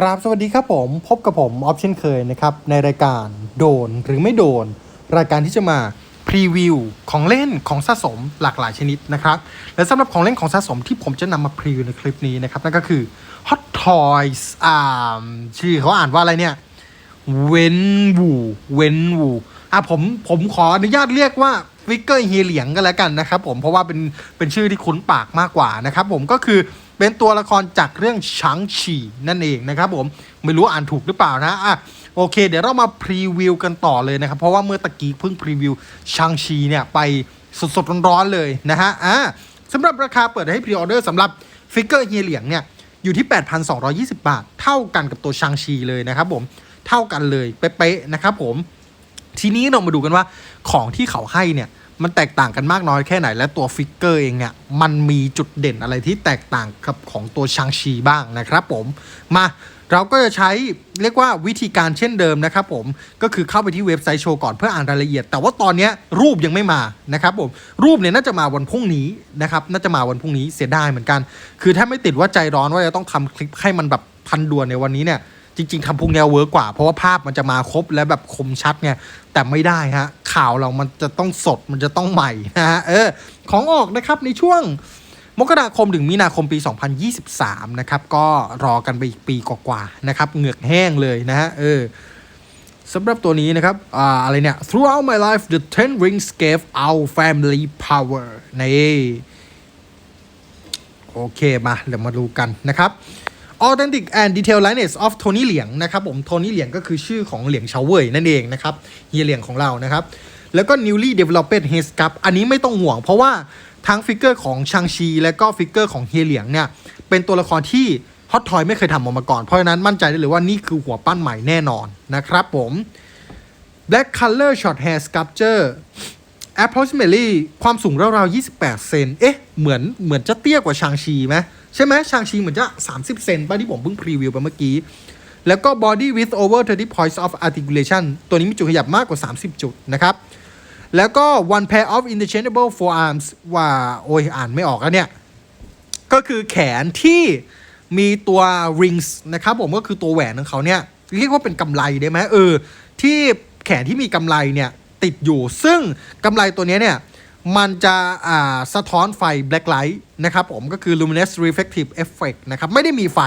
กราบสวัสดีครับผมพบกับผมออฟเช่นเคยนะครับ ในรายการโดนหรือไม่โดน รายการที่จะมาพรีวิวของเล่นของสะสมหลากหลายชนิดนะครับ และสำหรับของเล่นของสะสมที่ผมจะนำมาพรีวิวในคลิปนี้นะครับ นั่นก็คือ Hot Toys อ่าชื่อเขาอ่านว่าอะไรเนี่ยเวนวูเวนวูอะผมผมขออนุญาตเรียกว่าฟิกเกอร์เฮียเหลียงกันแล้วกันนะครับผมเพราะว่าเป็นเป็นชื่อที่คุ้นปากมากกว่านะครับผมก็คือ เป็นตัวละครจากเรื่องชังชีนั่นเองนะครับผมไม่รู้อ่านถูกหรือเปล่านะอะโอเค เดี๋ยวเรามาพรีวิวกันต่อเลยนะครับ เพราะว่าเมื่อตะกี้เพิ่งพรีวิวชังชีเนี่ยไปสดๆร้อนๆเลยนะฮะอะสำหรับราคาเปิดให้พรีออเดอร์สำหรับฟิกเกอร์เฮียเหลียงเนี่ยอยู่ที่ 8,220 บาท เท่ากันกับตัวชังชีเลยนะครับผมเท่ากันเลยเป๊ะๆนะครับผมทีนี้เรามาดูกันว่าของที่เขาให้เนี่ย มันแตกต่างกันมากน้อยแค่ไหน และตัวฟิกเกอร์เองเนี่ยมันมีจุดเด่นอะไรที่แตกต่างกับของตัวชังชีบ้างนะครับผมมาเราก็จะใช้เรียกว่าวิธีการเช่นเดิมนะครับผมก็คือเข้าไปที่เว็บไซต์โชว์ก่อนเพื่ออ่านรายละเอียด แต่ว่าตอนนี้รูปยังไม่มานะครับผมรูปเนี่ยน่าจะมาวันพรุ่งนี้นะครับน่าจะมาวันพรุ่งนี้เสียดายเหมือนกัน คือถ้าไม่ติดว่าใจร้อนว่าจะต้องทำคลิปให้มันแบบพันด่วนในวันนี้เนี่ย จริงๆทำพวกแนวเวิร์กกว่า เพราะว่าภาพมันจะมาครบและแบบคมชัดไงแต่ไม่ได้ฮะข่าวเรามันจะต้องสดมันจะต้องใหม่นะฮะเออของออกนะครับในช่วงมกราคมถึงมีนาคมปี 2023 นะครับ ก็รอกันไปอีกปีกว่าๆนะครับ เหงือกแห้งเลยนะฮะเออสำหรับตัวนี้นะครับอ่าอะไรเนี่ย throughout my life the ten rings gave our family power นี่โอเคมา เดี๋ยวมาดูกันนะครับ Authentic and Detailed Likeness of Tony เหลียงนะครับผมโทนี่เหลียงก็คือชื่อของเหลียงเฉาเว่ยนั่นเองนะครับเฮียเหลียงของเรานะครับ แล้วก็ Newly Developed h e s c u p อันนี้ไม่ต้องห่วงเพราะว่าทั้งฟิกเกอร์ของชังชีและก็ฟิกเกอร์ของเฮียเหลียงเนี่ย เป็นตัวละครที่ฮอตทอยไม่เคยทำออกมาก่อน เพราะฉะนั้นมั่นใจได้เลยว่านี่คือหัวปั้นใหม่แน่นอนนะครับผม Black Color Short Hair Sculpture approximately ความสูงราวๆ 28 เซน เอ๊ะ เหมือน เหมือนจะเตี้ยกว่าชางชีไหม ใช่ไหมชางชีเหมือนจะ 30 เซนป่ะที่ผมเพิ่งพรีวิวไปเมื่อกี้ แล้วก็ body width over 30 points of articulation ตัวนี้มีจุดขยับมากกว่า 30 จุดนะครับ แล้วก็ one pair of interchangeable forearms ว่าโอ้ยอ่านไม่ออกแล้วเนี่ย ก็คือแขนที่มีตัว rings นะครับผมก็คือตัวแหวนของเขาเนี่ยเรียกว่าเป็นกำไลได้ไหมเออที่แขนที่มีกำไลเนี่ยติดอยู่ ซึ่งกำไลตัวนี้เนี่ย มันจะอ่าสะท้อนไฟ black light นะครับผมก็คือ luminous reflective effect นะครับไม่ได้มีไฟ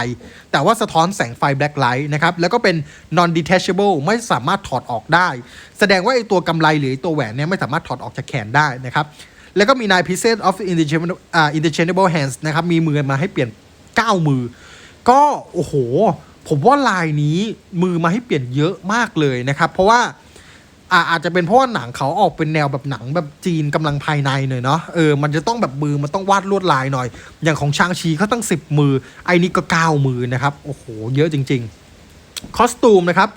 แต่ว่าสะท้อนแสงไฟ black light นะครับแล้วก็เป็น non detachable ไม่สามารถถอดออกได้ แสดงว่าไอตัวกำไลหรือไอตัวแหวนเนี่ยไม่สามารถถอดออกจากแขนได้นะครับแล้วก็มี nine pieces of interchangeable อ่า interchangeable hands นะครับมีมือมาให้เปลี่ยน 9 มือ ก็โอ้โห ผมว่าลายนี้มือมาให้เปลี่ยนเยอะมากเลยนะครับ เพราะว่า อ่าอาจจะเป็นเพราะว่าหนังเขาออกเป็นแนวแบบหนังแบบจีนกำลังภายในหน่อยเนาะเออมันจะต้องแบบมือมันต้องวาดลวดลายหน่อย อย่างของชางชีเขาตั้ง 10 มือ ไอ้นี่ก็ 9 มือนะครับ โอ้โห เยอะจริง ๆ คอสตูมนะครับ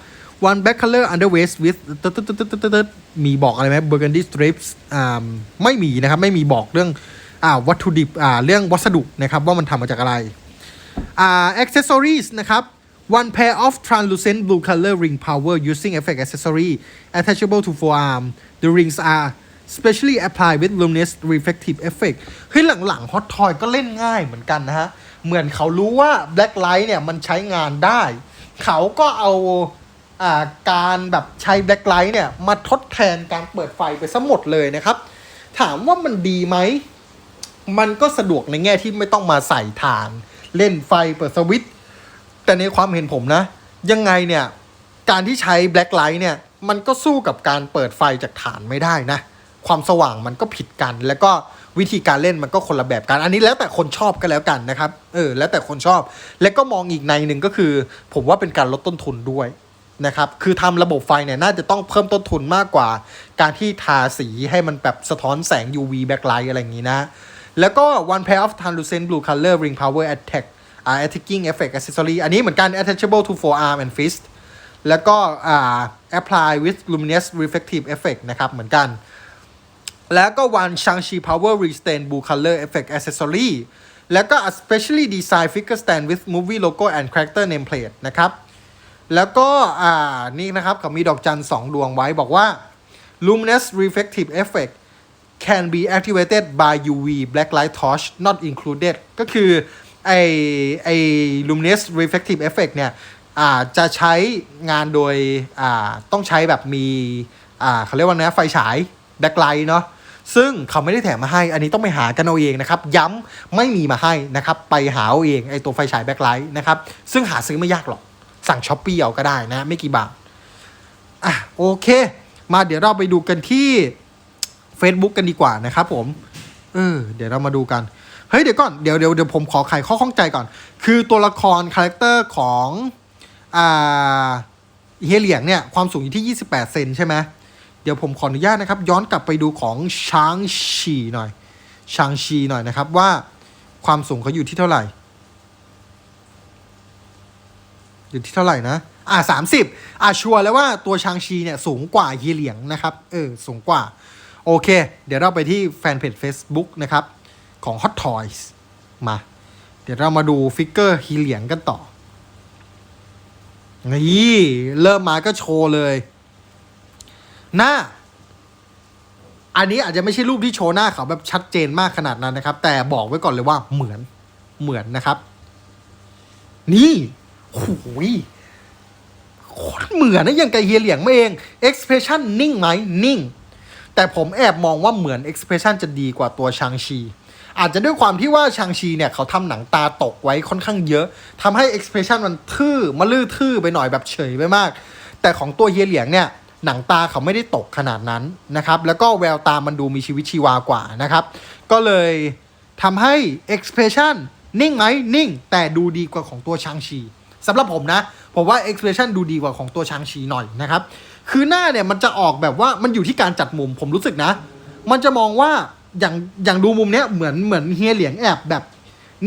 one black color undervest with ตึ๊ดตึ๊ดตึ๊ดตึ๊ดตึ๊ดตึ๊ดมีบอกอะไรไหม burgundy strips อ่าไม่มีนะครับ ไม่มีบอกเรื่องอ่าวัตถุดิบอ่าเรื่องวัสดุนะครับ ว่ามันทำมาจากอะไรอ่า accessories นะครับ one pair of translucent blue color ring power using effect accessory attachable to forearm the rings are specially applied with luminous reflective effect เฮ้ยหลังๆ Hot Toy ก็เล่นง่ายเหมือนกันนะฮะ เหมือนเขารู้ว่า black light เนี่ยมันใช้งานได้ เขาก็เอาอาการแบบใช้ black light เนี่ย มาทดแทนการเปิดไฟไปซะหมดเลยนะครับ ถามว่ามันดีไหม มันก็สะดวกในแง่ที่ไม่ต้องมาใส่ฐาน เล่นไฟเปิดสวิตช์ แต่ในความเห็นผมนะ ยังไงเนี่ยการที่ใช้แบล็คไลท์เนี่ยมันก็สู้กับการเปิดไฟจากฐานไม่ได้นะ ความสว่างมันก็ผิดกัน แล้วก็วิธีการเล่นมันก็คนละแบบกัน อันนี้แล้วแต่คนชอบก็แล้วกันนะครับ เออ แล้วแต่คนชอบ แล้วก็มองอีกในหนึ่งก็คือ ผมว่าเป็นการลดต้นทุนด้วยนะครับ คือทำระบบไฟเนี่ยน่าจะต้องเพิ่มต้นทุนมากกว่า การที่ทาสีให้มันแบบสะท้อนแสง UV backlight อะไรอย่างนี้นะ แล้วก็ one pair of translucent blue color ring power attack อ่า attacking effect accessory อันนี้เหมือนกัน attachable to forearm and fist แล้วก็อ่า apply with luminous reflective effect นะครับ เหมือนกัน แล้วก็ one Shang-Chi Power Restain Blue Color Effect Accessory แล้วก็ a specially designed figure stand with movie logo and character nameplate นะครับ แล้วก็อ่านี่นะครับเขามีดอกจันสองดวงไว้บอกว่า luminous reflective effect can be activated by UV black light torch not included ก็คือ ไอไอ luminous reflective effect เนี่ยอ่าจะใช้งานโดยอ่าต้องใช้แบบมีอ่าเขาเรียกว่านะไฟฉายแบ็คไลท์เนาะซึ่งเขาไม่ได้แถมมาให้ อันนี้ต้องไปหากันเอาเองนะครับ ย้ำไม่มีมาให้นะครับ ไปหาเอาเองไอตัวไฟฉายแบ็คไลท์นะครับ ซึ่งหาซื้อไม่ยากหรอก สั่งช้อปปี้เอาก็ได้นะ ไม่กี่บาท อะโอเค มาเดี๋ยวเราไปดูกันที่ Facebook กันดีกว่านะครับผม เออ เดี๋ยวเรามาดูกัน ฮ้ยเดี๋ยวก่อนเดี๋ยวเดี๋ยวเดี๋ยวผมขอไขข้อข้องใจก่อน คือตัวละครคาแรคเตอร์ของอ่าเฮียเหลียงเนี่ยความสูงอยู่ที่ 28 เซนใช่ไหมเดี๋ยวผมขออนุญาตนะครับ ย้อนกลับไปดูของช้างชีหน่อยช้างชีหน่อยนะครับว่าความสูงเขาอยู่ที่เท่าไหร่ อยู่ที่เท่าไหร่นะอ่าสามสิบอ่าชัวร์แล้วว่าตัวช้างชีเนี่ยสูงกว่าเฮียเหลียงนะครับเออสูงกว่าโอเค เดี๋ยวเราไปที่แฟนเพจ Facebook นะครับ ของ Hot Toys มา เดี๋ยวเรามาดูฟิกเกอร์ฮีเหลียงกันต่อ นี่ เริ่มมาก็โชว์เลย หน้า อันนี้อาจจะไม่ใช่รูปที่โชว์หน้าเขาแบบชัดเจนมากขนาดนั้นนะครับ แต่บอกไว้ก่อนเลยว่าเหมือนเหมือนนะครับ นี่โอ้ยโคตรเหมือนนะย่างกับเฮียเหลียงมาเอง expression นิ่งไหมนิ่ง แต่ผมแอบมองว่าเหมือน expression จะดีกว่าตัวชางชี อาจจะด้วยความที่ว่าชางชีเนี่ยเขาทำหนังตาตกไว้ค่อนข้างเยอะทำให้ expression มันทื่อมาลื้อทื่อไปหน่อยแบบเฉยไปมาก แต่ของตัวเฮียเหลียงเนี่ยหนังตาเขาไม่ได้ตกขนาดนั้นนะครับ แล้วก็แววตามันดูมีชีวิตชีวากว่านะครับ ก็เลยทำให้ expression นิ่งไหมนิ่ง แต่ดูดีกว่าของตัวชางชีสำหรับผมนะ ผมว่า expression ดูดีกว่าของตัวชางชีหน่อยนะครับ คือหน้าเนี่ยมันจะออกแบบว่ามันอยู่ที่การจัดมุมผมรู้สึกนะ มันจะมองว่าอย่างอย่างดูมุมเนี้ยเหมือนเหมือนเฮียเหลียงแอบแบบ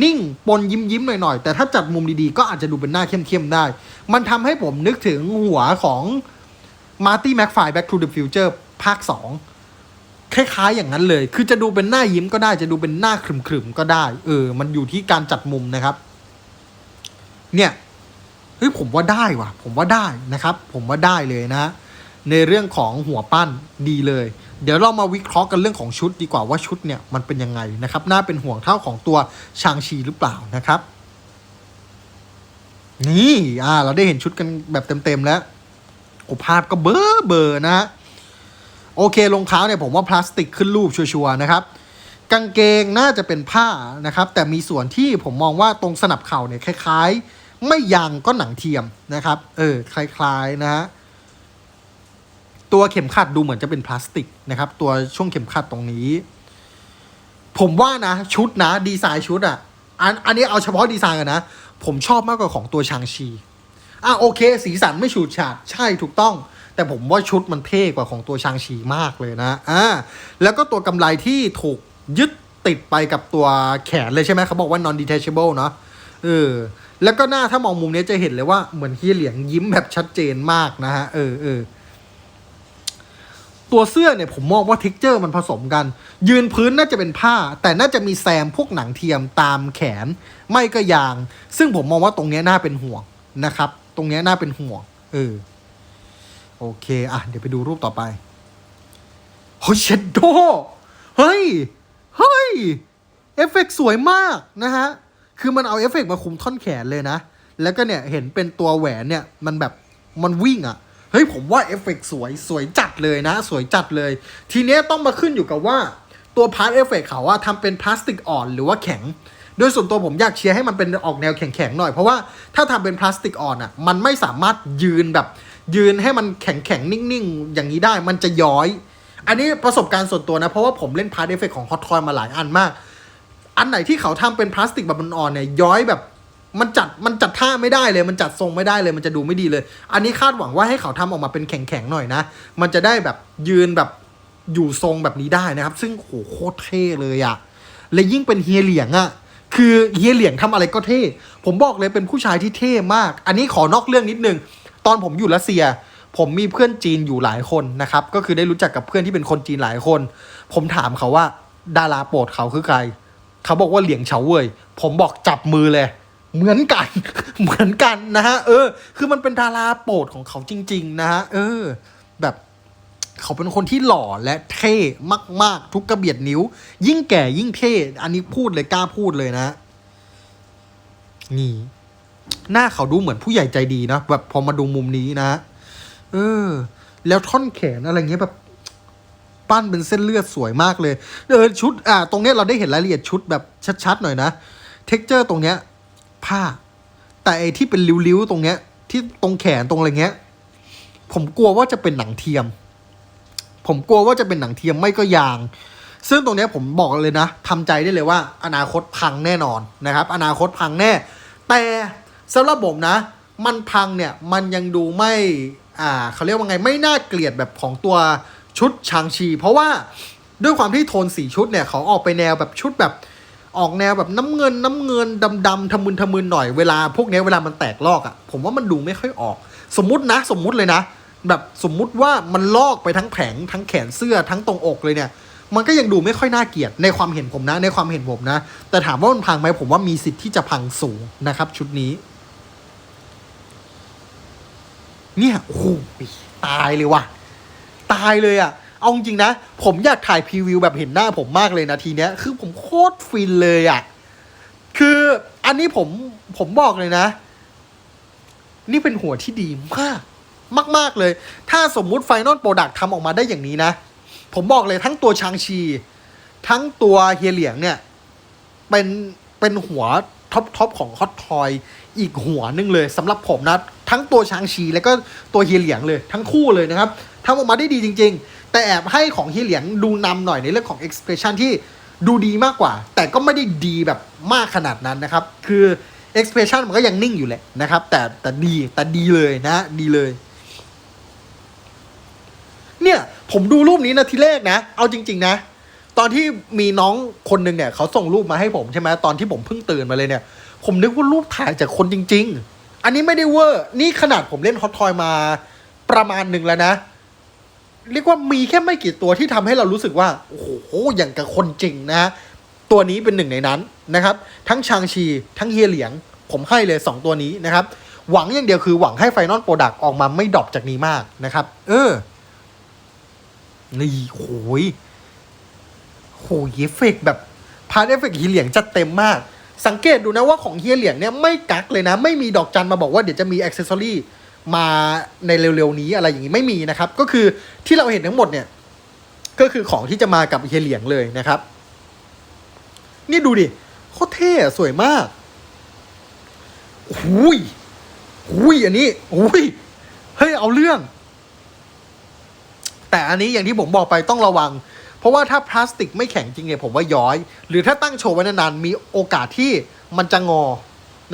นิ่งปนยิ้มยิ้มหน่อยๆ แต่ถ้าจัดมุมดีๆ ก็อาจจะดูเป็นหน้าเข้มๆได้ มันทำให้ผมนึกถึงหัวของมาร์ตี้แม็กไฟ Back to the Future ภาค 2 คล้ายๆอย่างนั้นเลย คือจะดูเป็นหน้ายิ้มก็ได้ จะดูเป็นหน้าขรึมๆก็ได้ เออ มันอยู่ที่การจัดมุมนะครับ เนี่ยเฮ้ยผมว่าได้ว่ะ ผมว่าได้นะครับ ผมว่าได้เลยนะ ในเรื่องของหัวปั้นดีเลย เดี๋ยวเรามาวิเคราะห์กันเรื่องของชุดดีกว่าว่าชุดเนี่ยมันเป็นยังไงนะครับน่าเป็นห่วงเท่าของตัวชางชีหรือเปล่านะครับ นี่อ่าเราได้เห็นชุดกันแบบเต็มๆแล้วโอภาพก็เบอร์เบอร์นะฮะโอเครองเท้าเนี่ยผมว่าพลาสติกขึ้นรูปชัวร์นะครับกางเกงน่าจะเป็นผ้านะครับ แต่มีส่วนที่ผมมองว่าตรงสนับเข่าเนี่ยคล้าย ๆ ไม่ยางก็หนังเทียมนะครับ เออคล้ายๆนะฮะ ตัวเข็มขัดดูเหมือนจะเป็นพลาสติกนะครับ ตัวช่วงเข็มขัดตรงนี้ ผมว่านะ ชุดนะดีไซน์ชุดอะอันอันนี้เอาเฉพาะดีไซน์กันนะ ผมชอบมากกว่าของตัวชางชีอะโอเค สีสันไม่ฉูดฉาดใช่ถูกต้อง แต่ผมว่าชุดมันเท่กว่าของตัวชางชีมากเลยนะอ่าแล้วก็ตัวกำไรที่ถูกยึดติดไปกับตัวแขนเลยใช่ไหมเขาบอกว่า non detachable เนาะเออแล้วก็หน้าถ้ามองมุมนี้จะเห็นเลยว่าเหมือนเฮียเหลียงยิ้มแบบชัดเจนมากนะฮะเออเออ ตัวเสื้อเนี่ยผมมองว่า t e x t อร์มันผสมกัน ยืนพื้นน่าจะเป็นผ้า แต่น่าจะมีแซมพวกหนังเทียมตามแขน ไม่ก็ยาง ซึ่งผมมองว่าตรงเนี้ยน่าเป็นห่วงนะครับ ตรงเนี้ยน่าเป็นห่วงเออโอเคอะเดี๋ยวไปดูรูปต่อไปเฮ้ยเชดโดเฮ้ย เฮ้ย เอฟเฟกต์สวยมากนะฮะ คือมันเอาเอฟเฟกต์มาคุมท่อนแขนเลยนะ แล้วก็เนี่ยเห็นเป็นตัวแหวนเนี่ย มันแบบมันวิ่งอะ่ะ เฮ้ยผมว่าเอฟเฟกต์สวยสวยจัดเลยนะ สวยจัดเลย ทีเนี้ยต้องมาขึ้นอยู่กับว่าตัวพาร์ทเอฟเฟกต์เขาว่าทำเป็นพลาสติกอ่อนหรือว่าแข็งโดยส่วนตัวผมอยากเชียร์ให้มันเป็นออกแนวแข็งๆหน่อย เพราะว่าถ้าทำเป็นพลาสติกอ่อนอะมันไม่สามารถยืนแบบ ยืนให้มันแข็งๆ นิ่งๆ อย่างนี้ได้มันจะย้อย อันนี้ประสบการณ์ส่วนตัวนะ เพราะว่าผมเล่นพาร์ทเอฟเฟกของฮอตทอยมาหลายอันมาก อันไหนที่เขาทำเป็นพลาสติกแบบมันอ่อนเนี่ยย้อยแบบ มันจัดมันจัดท่าไม่ได้เลย มันจัดทรงไม่ได้เลย มันจะดูไม่ดีเลย อันนี้คาดหวังว่าให้เขาทำออกมาเป็นแข็งๆหน่อยนะ มันจะได้แบบยืนแบบอยู่ทรงแบบนี้ได้นะครับ ซึ่งโหโคตรเท่เลยอะและยิ่งเป็นเฮียเหลียงอะคือเฮียเหลียงทำอะไรก็เท่ ผมบอกเลยเป็นผู้ชายที่เท่มาก อันนี้ขอนอกเรื่องนิดนึง ตอนผมอยู่รัสเซีย ผมมีเพื่อนจีนอยู่หลายคนนะครับ ก็คือได้รู้จักกับเพื่อนที่เป็นคนจีนหลายคน ผมถามเขาว่าดาราโปรดเขาคือใคร เขาบอกว่าเหลียงเฉาเว่ย ผมบอกจับมือเลย เหมือนกัน เหมือนกันนะฮะ เออ คือมันเป็นดาราโปรดของเขาจริง ๆ นะฮะ เออ แบบเขาเป็นคนที่หล่อและเท่มาก ๆ ทุกกระเบียดนิ้ว ยิ่งแก่ยิ่งเท่ อันนี้พูดเลยกล้าพูดเลยนะ นี่ หน้าเขาดูเหมือนผู้ใหญ่ใจดีนะ แบบพอมาดูมุมนี้นะ เออ แล้วท่อนแขนอะไรเงี้ยแบบปั้นเป็นเส้นเลือดสวยมากเลย เออชุด อ่า ตรงเนี้ยเราได้เห็นรายละเอียดชุดแบบชัด ๆ หน่อยนะ เท็กเจอร์ตรงเนี้ย ผ้า แต่ไอที่เป็นริ้วๆตรงเนี้ย ที่ตรงแขนตรงอะไรเงี้ย ผมกลัวว่าจะเป็นหนังเทียม ผมกลัวว่าจะเป็นหนังเทียมไม่ก็ยาง ซึ่งตรงเนี้ยผมบอกเลยนะทำใจได้เลยว่า อนาคตพังแน่นอนนะครับ อนาคตพังแน่ แต่สำหรับผมนะ มันพังเนี่ยมันยังดูไม่อ่าเขาเรียกว่าไงไม่น่าเกลียดแบบของตัวชุดชางชี เพราะว่าด้วยความที่โทนสีชุดเนี่ยเขาออกไปแนวแบบชุดแบบ ออกแนวแบบน้ำเงินน้ำเงินดำดำๆทะมึนทะมึนหน่อยเวลาพวกนี้เวลามันแตกลอกอะ่ะ ผมว่ามันดูไม่ค่อยออก สมมตินะ สมมุติเลยนะ แบบสมมุติว่ามันลอกไปทั้งแผงทั้งแขนเสื้อทั้งตรงอกเลยเนี่ยมันก็ยังดูไม่ค่อยน่าเกลียดในความเห็นผมนะ ในความเห็นผมนะ แต่ถามว่ามันพังไหมผมว่ามีสิทธิ์ที่จะพังสูงนะครับ ชุดนี้ เนี่ยโอ้โหตายเลยว่ะ ตายเลยอะ่ะ เอาจริงนะ ผมอยากถ่ายพรีวิวแบบเห็นหน้าผมมากเลยนาทีเนี้ย คือผมโคตรฟินเลยอะ่ะ คืออันนี้ผมผมบอกเลยนะ นี่เป็นหัวที่ดีมาก มาก ๆเลย ถ้าสมมุติไฟนอลโปรดักทำออกมาได้อย่างนี้นะ ผมบอกเลยทั้งตัวชางชี ทั้งตัวเฮียเหลียงเนี่ย เป็นเป็นหัวท็อปทอปของฮอตทอยอีกหัวหนึงเลยสำหรับผมนะ ทั้งตัวชางชีแล้วก็ตัวเฮียเหลียงเลย ทั้งคู่เลยนะครับทำออกมาได้ดีจริง ๆ แต่แอบให้ของฮีเหลียงดูนำหน่อยในเรื่องของ expression ที่ดูดีมากกว่า แต่ก็ไม่ได้ดีแบบมากขนาดนั้นนะครับ คือ expression มันก็ยังนิ่งอยู่แหละนะครับ แต่แต่ดีแต่ดีเลยนะ ดีเลย เนี่ยผมดูรูปนี้นะทีแรกนะ เอาจริง ๆ นะ ตอนที่มีน้องคนหนึ่งเนี่ยเขาส่งรูปมาให้ผมใช่ไหมตอนที่ผมเพิ่งตื่นมาเลยเนี่ย ผมนึกว่ารูปถ่ายจากคนจริง ๆ อันนี้ไม่ได้เวอร์ นี่ขนาดผมเล่นฮอตทอยมาประมาณหนึ่งแล้วนะ เรียกว่ามีแค่ไม่กี่ตัวที่ทำให้เรารู้สึกว่า โอ้โห อย่างกับคนจริงนะฮะ ตัวนี้เป็นหนึ่งในนั้นนะครับ ทั้งชางชี ทั้งเฮียเหลียง ผมให้เลย 2 ตัวนี้นะครับ หวังอย่างเดียวคือหวังให้ไฟนอลโปรดักต์ออกมาไม่ดรอปจากนี้มากนะครับ เออ นี่โหยโหยเอฟเฟกต์แบบพาร์ทเอฟเฟกต์เฮียเหลียงจัดเต็มมาก สังเกตดูนะว่าของเฮียเหลียงเนี่ยไม่กักเลยนะ ไม่มีดอกจันมาบอกว่าเดี๋ยวจะมีอ็อกเซสซอรี่ มาในเร็วๆนี้อะไรอย่างนี้ไม่มีนะครับ ก็คือที่เราเห็นทั้งหมดเนี่ย ก็คือของที่จะมากับเฮเลียงเลยนะครับ นี่ดูดิโคตรเท่สวยมากหุยหุยอันนี้หุยเฮ้ยเอาเรื่อง แต่อันนี้อย่างที่ผมบอกไปต้องระวัง เพราะว่าถ้าพลาสติกไม่แข็งจริงเนี่ยผมว่าย้อย หรือถ้าตั้งโชว์ไว้นานๆมีโอกาสที่มันจะงอ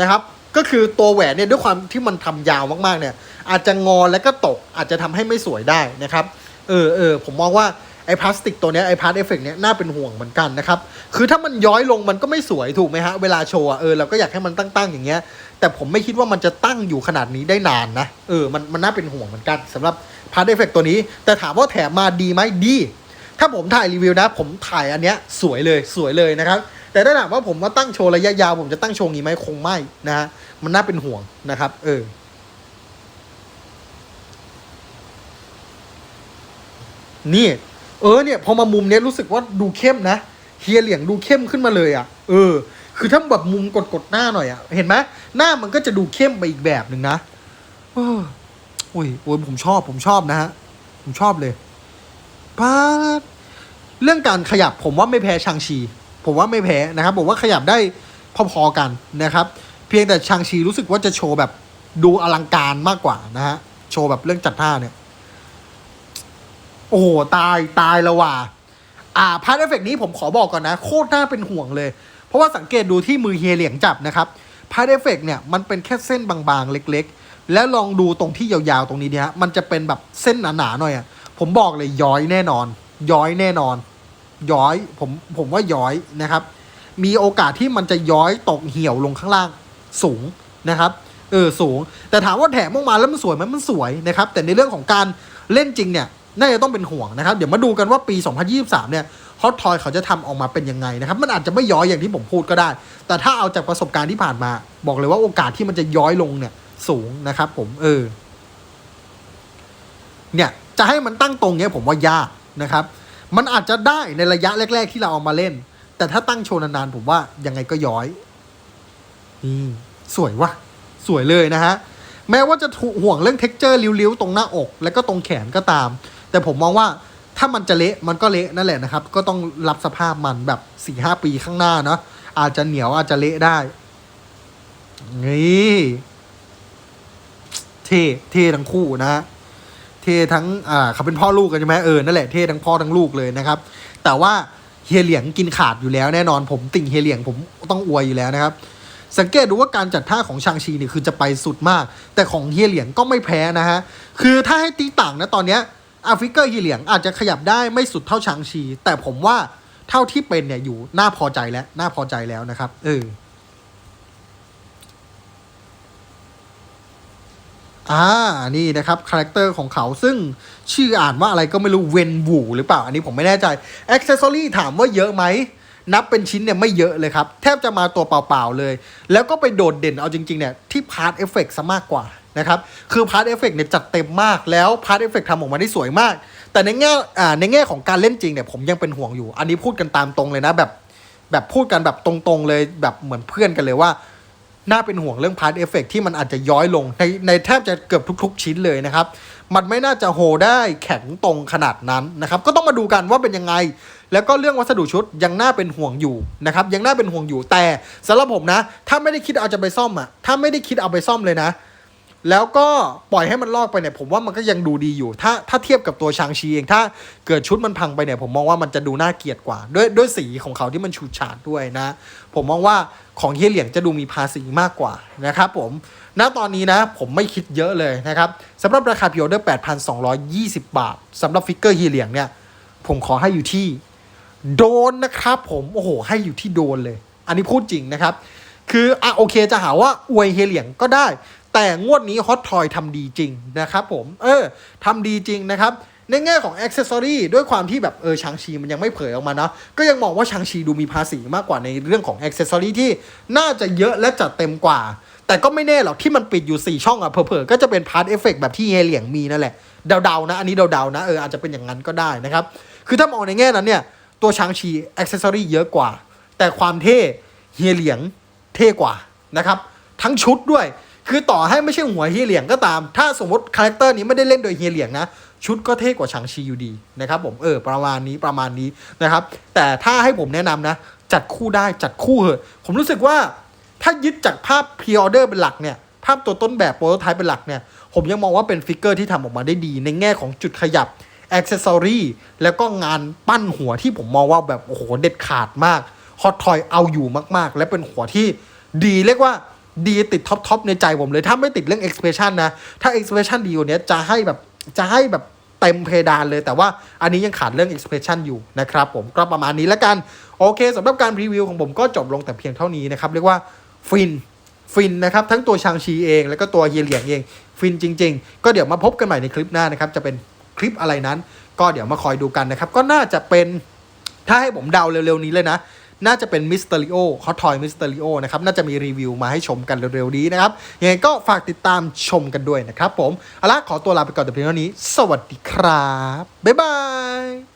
นะครับ ก็คือตัวแหวนเนี่ยด้วยความที่มันทำยาวมากๆเนี่ย อาจจะงอแล้วก็ตกอาจจะทำให้ไม่สวยได้นะครับเออเออผมมองว่าไอ้พลาสติกตัวนี้ไอ้พาร์ทเอฟเฟกเนี้ยน่าเป็นห่วงเหมือนกันนะครับ คือถ้ามันย้อยลงมันก็ไม่สวยถูกไหมฮะ เวลาโชว์เออเราก็อยากให้มันตั้ง ๆ อย่างเงี้ย แต่ผมไม่คิดว่ามันจะตั้งอยู่ขนาดนี้ได้นานนะ เออ มันมันน่าเป็นห่วงเหมือนกันสำหรับพาร์ทเอฟเฟกตัวนี้ แต่ถามว่าแถมมาดีไหมดี ถ้าผมถ่ายรีวิวนะ ผมถ่ายอันเนี้ยสวยเลยสวยเลยนะครับ แต่ถ้าถามว่าผมมาตั้งโชว์ระยะยาว ผมจะตั้งโชว์งี้ไหมคงไม่นะฮะมันน่าเป็นห่วงนะครับ เออนี่ เออเนี่ย พอมามุมเนี้ยรู้สึกว่าดูเข้มนะเฮียเหลียงดูเข้มขึ้นมาเลยอะ่ะ เออ คือถ้าแบบมุมกดกดๆหน้าหน่อยอะ่ะ เห็นไหมหน้ามันก็จะดูเข้มไปอีกแบบหนึ่งนะเออโอ้ยโอ้ยผมชอบ ผมชอบนะฮะ ผมชอบเลยป้าดเรื่องการขยับผมว่าไม่แพ้ชางชี ผมว่าไม่แพ้นะครับผมว่าขยับได้พอๆกันนะครับ เพียงแต่ชางชีรู้สึกว่าจะโชว์แบบดูอลังการมากกว่านะฮะโชว์แบบเรื่องจัดท่าเนี่ย โอ้โหตายตายแล้วว่ะอ่าพาร์ทเอฟเฟกนี้ผมขอบอกก่อนนะ โคตรน่าเป็นห่วงเลย เพราะว่าสังเกตดูที่มือเฮียเหลียงจับนะครับพาร์ทเอฟเฟกเนี่ยมันเป็นแค่เส้นบางๆ เล็กๆ แล้วลองดูตรงที่ยาวๆ ตรงนี้เนี่ยมันจะเป็นแบบเส้นหนาๆหน่อยอะผมบอกเลยย้อยแน่นอน ย้อยแน่นอน ย้อยผมผมว่าย้อยนะครับ มีโอกาสที่มันจะย้อยตกเหี่ยวลงข้างล่างสูงนะครับเออสูง แต่ถามว่าแถมออกมาแล้วมันสวยไหมมันสวยนะครับ แต่ในเรื่องของการเล่นจริงเนี่ยน่าจะต้องเป็นห่วงนะครับ เดี๋ยวมาดูกันว่าปี 2023 เนี่ยฮอตทอยเขาจะทำออกมาเป็นยังไงนะครับ มันอาจจะไม่ย้อยอย่างที่ผมพูดก็ได้ แต่ถ้าเอาจากประสบการณ์ที่ผ่านมา บอกเลยว่าโอกาสที่มันจะย้อยลงเนี่ยสูงนะครับ ผมเออ เนี่ยจะให้มันตั้งตรงเนี้ยผมว่ายากนะครับ มันอาจจะได้ในระยะแรก ๆ ที่เราเอามาเล่น แต่ถ้าตั้งโชว์นานๆผมว่ายังไงก็ย้อยนี่สวยวะสวยเลยนะฮะ แม้ว่าจะถูกห่วงเรื่อง t e x t อร์ริ้วๆ ตรงหน้าอก และก็ตรงแขนก็ตาม แต่ผมมองว่าถ้ามันจะเละมันก็เละนั่นแหละนะครับ ก็ต้องรับสภาพมันแบบสี่ห้าปีข้างหน้าเนาะอาจจะเหนียวอาจจะเละได้นี่เท่เท่ทั้งคู่นะฮะ เท่ทั้งอ่าเขาเป็นพ่อลูกกันใช่ไหมเออนั่นแหละเท่ทั้งพ่อทั้งลูกเลยนะครับ แต่ว่าเฮียเหลียงกินขาดอยู่แล้วแน่นอนผมติ่งเฮียเหลียงผมต้องอวยอยู่แล้วนะครับ สังเกตดูว่าการจัดท่าของชางชีเนี่ยคือจะไปสุดมาก แต่ของเฮียเหลียงก็ไม่แพ้นะฮะคือถ้าให้ตีต่างนะตอนเนี้ยอาฟิกเกอร์เฮียเหลียงอาจจะขยับได้ไม่สุดเท่าชางชี แต่ผมว่าเท่าที่เป็นเนี่ยอยู่น่าพอใจแล้วน่าพอใจแล้วนะครับเออ อ่า นี่นะครับคาแรคเตอร์ของเขาซึ่งชื่ออ่านว่าอะไรก็ไม่รู้เวนวูหรือเปล่า อันนี้ผมไม่แน่ใจอ็อกเซสซอรี่ถามว่าเยอะไหม นับเป็นชิ้นเนี่ยไม่เยอะเลยครับ แทบจะมาตัวเปล่าๆเลย แล้วก็ไปโดดเด่นเอาจริงๆเนี่ยที่พาร์ทเอฟเฟกซะมากกว่านะครับ คือพาร์ทเอฟเฟกเนี่ยจัดเต็มมากแล้วพาร์ทเอฟเฟกทำออกมาได้สวยมาก แต่ในแง่อ่าในแง่ของการเล่นจริงเนี่ยผมยังเป็นห่วงอยู่ อันนี้พูดกันตามตรงเลยนะแบบแบบพูดกันแบบตรงๆเลยแบบเหมือนเพื่อนกันเลยว่า น่าเป็นห่วงเรื่องพาร์ทเอฟเฟกที่มันอาจจะย้อยลงในในแทบจะเกือบทุก ๆ ชิ้นเลยนะครับ มันไม่น่าจะโฮได้แข็งตรงขนาดนั้นนะครับ ก็ต้องมาดูกันว่าเป็นยังไง แล้วก็เรื่องวัสดุชุดยังน่าเป็นห่วงอยู่นะครับยังน่าเป็นห่วงอยู่แต่สำหรับผมนะ ถ้าไม่ได้คิดเอาจะไปซ่อมอะถ้าไม่ได้คิดเอาไปซ่อมเลยนะ แล้วก็ปล่อยให้มันลอกไปเนี่ยผมว่ามันก็ยังดูดีอยู่ ถ้าถ้าเทียบกับตัวชางชีเองถ้าเกิดชุดมันพังไปเนี่ยผมมองว่ามันจะดูน่าเกลียดกว่า ด้วยด้วยสีของเขาที่มันฉูดฉาดด้วยนะ ผมมองว่าของเฮียเหลียงจะดูมีภาษีมากกว่านะครับผมณตอนนี้นะผมไม่คิดเยอะเลยนะครับสำหรับราคาพิออเดอร์ 8,220 บาทสำหรับฟิกเกอร์เฮียเหลียงเนี่ยผมขอให้อยู่ที่โดนนะครับผมโอ้โหให้อยู่ที่โดนเลย อันนี้พูดจริงนะครับ คืออะโอเคจะหาว่าอวยเฮยเหลียงก็ได้ แต่งวดนี้ฮอตทอยทำดีจริงนะครับผม เออทำดีจริงนะครับ ในแง่ของอ c เซสซอรีด้วยความที่แบบเออชางชีมันยังไม่เผยออกมาเนาะก็ยังมองว่าชางชีดูมีภาษีมากกว่าในเรื่องของอ c เซสซอรีที่น่าจะเยอะและจัดเต็มกว่า แต่ก็ไม่แน่หรอกที่มันปิดอยู่ 4 ช่องอะเผลอๆก็จะเป็นพาร์ทเอฟเฟกแบบที่เฮยเหลียงมีนั่นแหละเดาๆนะอันนี้เดาๆนะเอออาจจะเป็นอย่างนั้นก็ได้นะครับ คือถ้ามองในแง่นั้นเนี่ยตัวชางชีอ c เซสซอรี่เยอะกว่า แต่ความเท่เฮียเหลียงเท่กว่านะครับทั้งชุดด้วย คือต่อให้ไม่ใช่หัวเฮียเหลียงก็ตาม ถ้าสมมติคาแรคเตอร์นี้ไม่ได้เล่นโดยเฮียเหลียงนะ ชุดก็เท่กว่าชางชีอยู่ดีนะครับผมเออประมาณนี้ประมาณนี้นะครับ แต่ถ้าให้ผมแนะนำนะ จัดคู่ได้จัดคู่เหอะ ผมรู้สึกว่าถ้ายึดจากภาพพรีออเดอร์เป็นหลักเนี่ยภาพตัวต้นแบบโปรโตไทป์เป็นหลักเนี่ย ผมยังมองว่าเป็นฟิกเกอร์ที่ทำออกมาได้ดี ในแง่ของจุดขยับอ c เซสซอรี่แล้วก็งานปั้นหัวที่ผมมองว่าแบบ โอ้โห เด็ดขาดมากฮอตทอยเอาอยู่มากๆ และเป็นหัวที่ดีเรียกว่า ดีติดท็อปทอปในใจผมเลย ถ้าไม่ติดเรื่อง expression นะ ถ้า expression ดีกว่านี้จะให้แบบจะให้แบบเต็มเพดานเลย แต่ว่าอันนี้ยังขาดเรื่อง expression อยู่นะครับผมก็ประมาณนี้แล้วกัน โอเคสำหรับการรีวิวของผมก็จบลงแต่เพียงเท่านี้นะครับ เรียกว่าฟินฟินนะครับทั้งตัวชางชีเองแล้วก็ตัวเฮียเหลียงเอง ฟินจริง ๆ ก็เดี๋ยวมาพบกันใหม่ในคลิปหน้านะครับ จะเป็นคลิปอะไรนั้น ก็เดี๋ยวมาคอยดูกันนะครับ ก็น่าจะเป็นถ้าให้ผมเดาเร็วๆนี้เลยนะ น่าจะเป็นมิสเตอริโอฮอตทอยมิสเตอริโอนะครับ น่าจะมีรีวิวมาให้ชมกันเร็วๆนี้นะครับ ยังไงก็ฝากติดตามชมกันด้วยนะครับผม เอาละขอตัวลาไปก่อนแต่เพียงเท่านี้ สวัสดีครับ บ๊ายบาย